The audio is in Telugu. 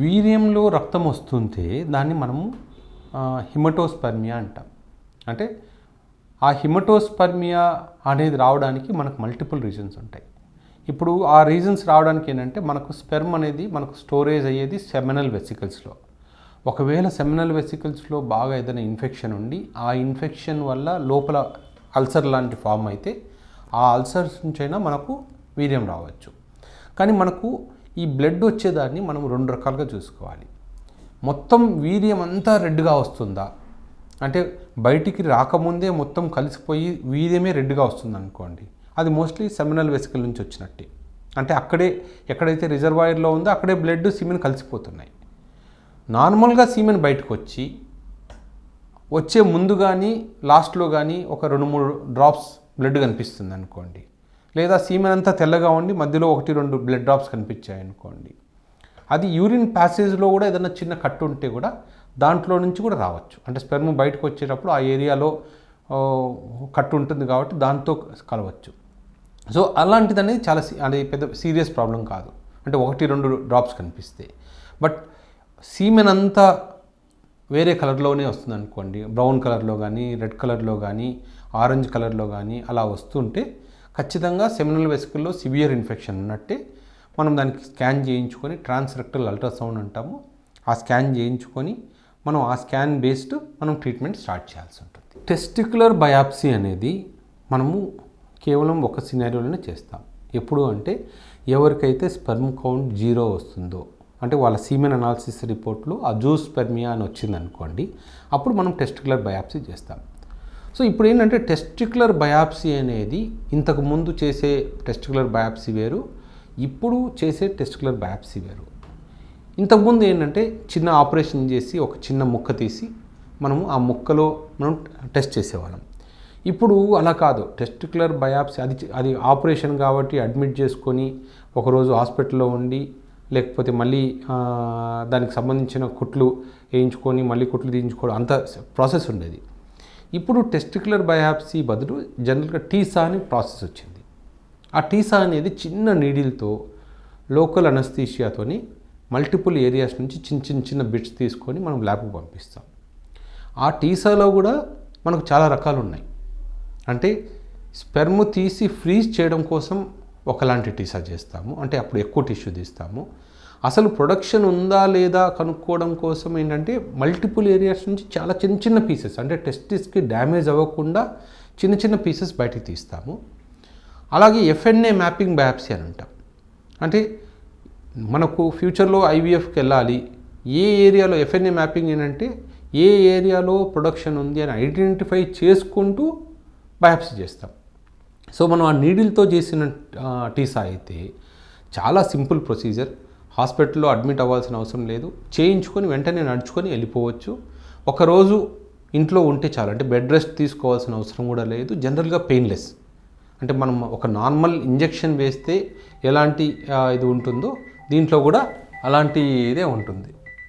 వీర్యంలో రక్తం వస్తుంటే దాన్ని మనము హిమటోస్పర్మియా అంటాం. అంటే ఆ హిమటోస్పర్మియా అనేది రావడానికి మనకు మల్టిపుల్ రీజన్స్ ఉంటాయి. ఇప్పుడు ఆ రీజన్స్ రావడానికి ఏంటంటే మనకు స్పెర్మ్ అనేది మనకు స్టోరేజ్ అయ్యేది సెమినల్ వెసికల్స్లో ఒకవేళ సెమినల్ వెసికల్స్లో బాగా ఏదైనా ఇన్ఫెక్షన్ ఉండి ఆ ఇన్ఫెక్షన్ వల్ల లోపల అల్సర్ లాంటి ఫామ్ అయితే ఆ అల్సర్స్ నుంచైనా మనకు వీర్యం రావచ్చు. కానీ మనకు ఈ బ్లడ్ వచ్చేదాన్ని మనం రెండు రకాలుగా చూసుకోవాలి. మొత్తం వీర్యం అంతా రెడ్గా వస్తుందా? అంటే బయటికి రాకముందే మొత్తం కలిసిపోయి వీర్యమే రెడ్గా వస్తుంది అనుకోండి అది మోస్ట్లీ సెమినల్ వెసికల్ నుంచి వచ్చినట్టే. అంటే అక్కడే ఎక్కడైతే రిజర్వాయర్లో ఉందో అక్కడే బ్లడ్ సిమెన్ కలిసిపోతున్నాయి. నార్మల్గా సీమెన్ బయటకు వచ్చి వచ్చే ముందు కానీ లాస్ట్లో కానీ ఒక రెండు మూడు డ్రాప్స్ బ్లడ్ కనిపిస్తుంది అనుకోండి లేదా సీమెన్ అంతా తెల్లగా ఉండి మధ్యలో ఒకటి రెండు బ్లడ్ డ్రాప్స్ కనిపించాయి అనుకోండి అది యూరిన్ ప్యాసేజ్లో కూడా ఏదైనా చిన్న కట్టు ఉంటే కూడా దాంట్లో నుంచి కూడా రావచ్చు. అంటే స్పెర్మ్ బయటకు వచ్చేటప్పుడు ఆ ఏరియాలో కట్టు ఉంటుంది కాబట్టి దాంతో కలవచ్చు. సో అలాంటిది అనేది చాలా అది పెద్ద సీరియస్ ప్రాబ్లం కాదు. అంటే ఒకటి రెండు డ్రాప్స్ కనిపిస్తే. బట్ సీమెన్ అంతా వేరే కలర్లోనే వస్తుంది అనుకోండి బ్రౌన్ కలర్లో కానీ రెడ్ కలర్లో కానీ ఆరెంజ్ కలర్లో కానీ అలా వస్తుంటే ఖచ్చితంగా సెమినల్ వెసికల్లో సివియర్ ఇన్ఫెక్షన్ ఉన్నట్టే మనం దానికి స్కాన్ చేయించుకొని ట్రాన్స్రెక్టల్ అల్ట్రాసౌండ్ అంటాము. ఆ స్కాన్ చేయించుకొని మనం ఆ స్కాన్ బేస్డ్ మనం ట్రీట్మెంట్ స్టార్ట్ చేయాల్సి ఉంటుంది. టెస్టిక్యులర్ బయాప్సీ అనేది మనము కేవలం ఒక సినారియోలోనే చేస్తాం. ఎప్పుడు అంటే ఎవరికైతే స్పెర్మ్ కౌంట్ జీరో వస్తుందో అంటే వాళ్ళ సీమెన్ అనాలిసిస్ రిపోర్ట్లో ఆ జూస్ స్పెర్మియా అని వచ్చింది అనుకోండి అప్పుడు మనం టెస్టిక్యులర్ బయాప్సీ చేస్తాం. సో ఇప్పుడు ఏంటంటే టెస్టిక్యులర్ బయాప్సీ అనేది ఇంతకు ముందు చేసే టెస్టిక్యులర్ బయాప్సీ వేరు ఇప్పుడు చేసే టెస్టిక్యులర్ బయాప్సీ వేరు. ఇంతకుముందు ఏంటంటే చిన్న ఆపరేషన్ చేసి ఒక చిన్న ముక్క తీసి మనము ఆ ముక్కలో మనం టెస్ట్ చేసేవాళ్ళం. ఇప్పుడు అలా కాదు. టెస్టిక్యులర్ బయాప్సీ అది అది ఆపరేషన్ కాబట్టి అడ్మిట్ చేసుకొని ఒకరోజు హాస్పిటల్లో ఉండి లేకపోతే మళ్ళీ దానికి సంబంధించిన కుట్లు వేయించుకొని మళ్ళీ కుట్లు తీయించుకోవడం అంత ప్రాసెస్ ఉండేది. ఇప్పుడు టెస్టిక్యులర్ బయాప్సీ బదులు జనరల్గా టీసా అని ప్రాసెస్ వచ్చింది. ఆ టీసా అనేది చిన్న నీడిల్తో లోకల్ అనస్థీషియాతోని మల్టిపుల్ ఏరియాస్ నుంచి చిన్న చిన్న చిన్న బిట్స్ తీసుకొని మనం ల్యాబ్కి పంపిస్తాం. ఆ టీసాలో కూడా మనకు చాలా రకాలు ఉన్నాయి. అంటే స్పెర్మ్ తీసి ఫ్రీజ్ చేయడం కోసం ఒకలాంటి టీసా చేస్తాము. అంటే అప్పుడు ఎక్కువ టిష్యూ తీస్తాము. అసలు ప్రొడక్షన్ ఉందా లేదా కనుక్కోవడం కోసం ఏంటంటే మల్టిపుల్ ఏరియాస్ నుంచి చాలా చిన్న చిన్న పీసెస్ అంటే టెస్టిస్కి డ్యామేజ్ అవ్వకుండా చిన్న చిన్న పీసెస్ బయటికి తీస్తాము. అలాగే ఎఫ్ఎన్ఏ మ్యాపింగ్ బయాప్సీ అని అంటాం. అంటే మనకు ఫ్యూచర్లో ఐవీఎఫ్కి వెళ్ళాలి. ఏ ఏరియాలో ఎఫ్ఎన్ఏ మ్యాపింగ్ ఏంటంటే ఏ ఏరియాలో ప్రొడక్షన్ ఉంది అని ఐడెంటిఫై చేసుకుంటూ బయాప్సీ చేస్తాం. సో మనం ఆ నీడిల్తో చేసిన టీసా అయితే చాలా సింపుల్ ప్రొసీజర్. హాస్పిటల్లో అడ్మిట్ అవ్వాల్సిన అవసరం లేదు. చేయించుకొని వెంటనే నడుచుకొని వెళ్ళిపోవచ్చు. ఒకరోజు ఇంట్లో ఉంటే చాలు. అంటే బెడ్ రెస్ట్ తీసుకోవాల్సిన అవసరం కూడా లేదు. జనరల్గా పెయిన్లెస్. అంటే మనం ఒక నార్మల్ ఇంజెక్షన్ వేస్తే ఎలాంటి ఇది ఉంటుందో దీంట్లో కూడా అలాంటి ఇదే ఉంటుంది.